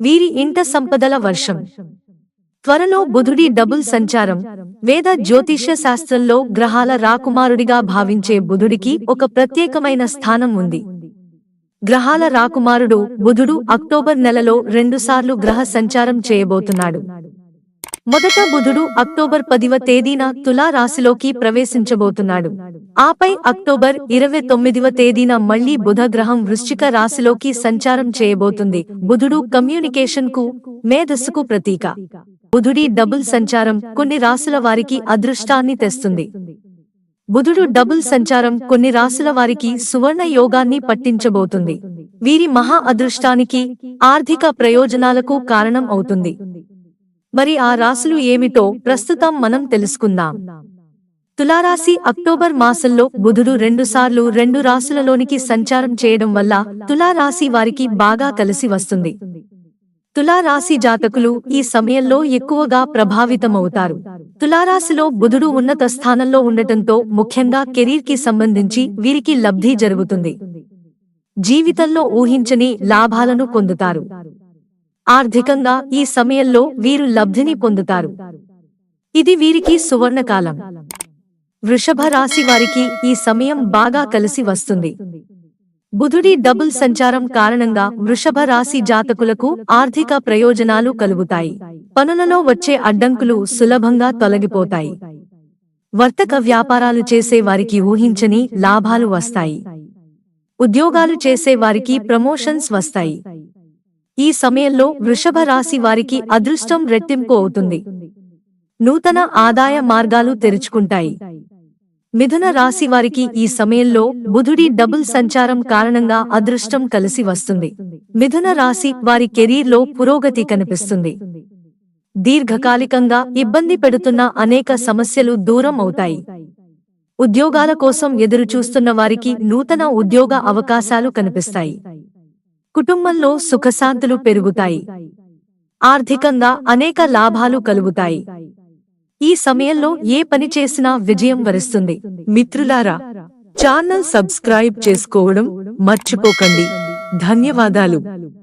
వీరి ఇంట సంపదల వర్షం. త్వరలో బుధుడి డబుల్ సంచారం. వేద జ్యోతిష్య శాస్త్రంలో గ్రహాల రాకుమారుడిగా భావించే బుధుడికి ఒక ప్రత్యేకమైన స్థానం ఉంది. గ్రహాల రాకుమారుడు బుధుడు అక్టోబర్ నెలలో రెండుసార్లు గ్రహ సంచారం చేయబోతున్నాడు. మొదట బుధుడు అక్టోబర్ పదివ తేదీన తులా రాశిలోకి ప్రవేశించబోతున్నాడు. ఆపై అక్టోబర్ ఇరవై తొమ్మిదివ తేదీన మళ్ళీ బుధ గ్రహం వృశ్చిక రాశిలోకి సంచారం చేయబోతుంది. బుధుడు కమ్యూనికేషన్కు మేధస్సుకు ప్రతీక. బుధుడి డబుల్ సంచారం కొన్ని రాశుల వారికి అదృష్టాన్ని తెస్తుంది. బుధుడు డబుల్ సంచారం కొన్ని రాశుల వారికి సువర్ణ యోగాన్ని పట్టించబోతుంది. వీరి మహా అదృష్టానికి ఆర్థిక ప్రయోజనాలకు కారణం అవుతుంది. మరి ఆ రాశులు ఏమిటో ప్రస్తుతం మనం తెలుసుకుందాం. తులారాశి అక్టోబర్ మాసంలో బుధుడు రెండుసార్లు రెండు రాశులలోనికి సంచారం చేయడం వల్ల తులారాశి వారికి బాగా కలిసి వస్తుంది. తులారాశి జాతకులు ఈ సమయంలో ఎక్కువగా ప్రభావితమవుతారు. తులారాశిలో బుధుడు ఉన్నత స్థానంలో ఉండటంతో ముఖ్యంగా కెరీర్కి సంబంధించి వీరికి లబ్ధి జరుగుతుంది. జీవితంలో ఊహించని లాభాలను పొందుతారు. ఆర్థికంగా ఈ సమయంలో వీరు లబ్ధిని పొందుతారు. ఇది వీరికి సువర్ణకాలం. వృషభ రాశి వారికి ఈ సమయం బాగా కలిసి వస్తుంది. బుధుడి డబుల్ సంచారం కారణంగా వృషభ రాశి జాతకులకు ఆర్థిక ప్రయోజనాలు కలుగుతాయి. పనులలో వచ్చే అడ్డంకులు సులభంగా తొలగిపోతాయి. వర్తక వ్యాపారాలు చేసే వారికి ఊహించని లాభాలు వస్తాయి. ఉద్యోగాలు చేసే వారికి ప్రమోషన్స్ వస్తాయి. ఈ సమయంలో వృషభ రాశి వారికి అదృష్టం రెట్టింపు అవుతుంది. నూతన ఆదాయ మార్గాలు తెరుచుకుంటాయి. మిథున రాశి వారికి ఈ సమయంలో బుధుడి డబుల్ సంచారం కారణంగా అదృష్టం కలిసి వస్తుంది. మిథున రాశి వారి కెరీర్లో పురోగతి కనిపిస్తుంది. దీర్ఘకాలికంగా ఇబ్బంది పెడుతున్న అనేక సమస్యలు దూరం అవుతాయి. ఉద్యోగాల కోసం ఎదురుచూస్తున్న వారికి నూతన ఉద్యోగ అవకాశాలు కనిపిస్తాయి. కుటుంబంలో సుఖశాంతులు పెరుగుతాయి. ఆర్థికంగా అనేక లాభాలు కలుగుతాయి. ఈ సమయంలో ఏ పని చేసినా విజయం వరిస్తుంది. మిత్రులారా ఛానల్ సబ్స్క్రైబ్ చేసుకోవడం మర్చిపోకండి. ధన్యవాదాలు.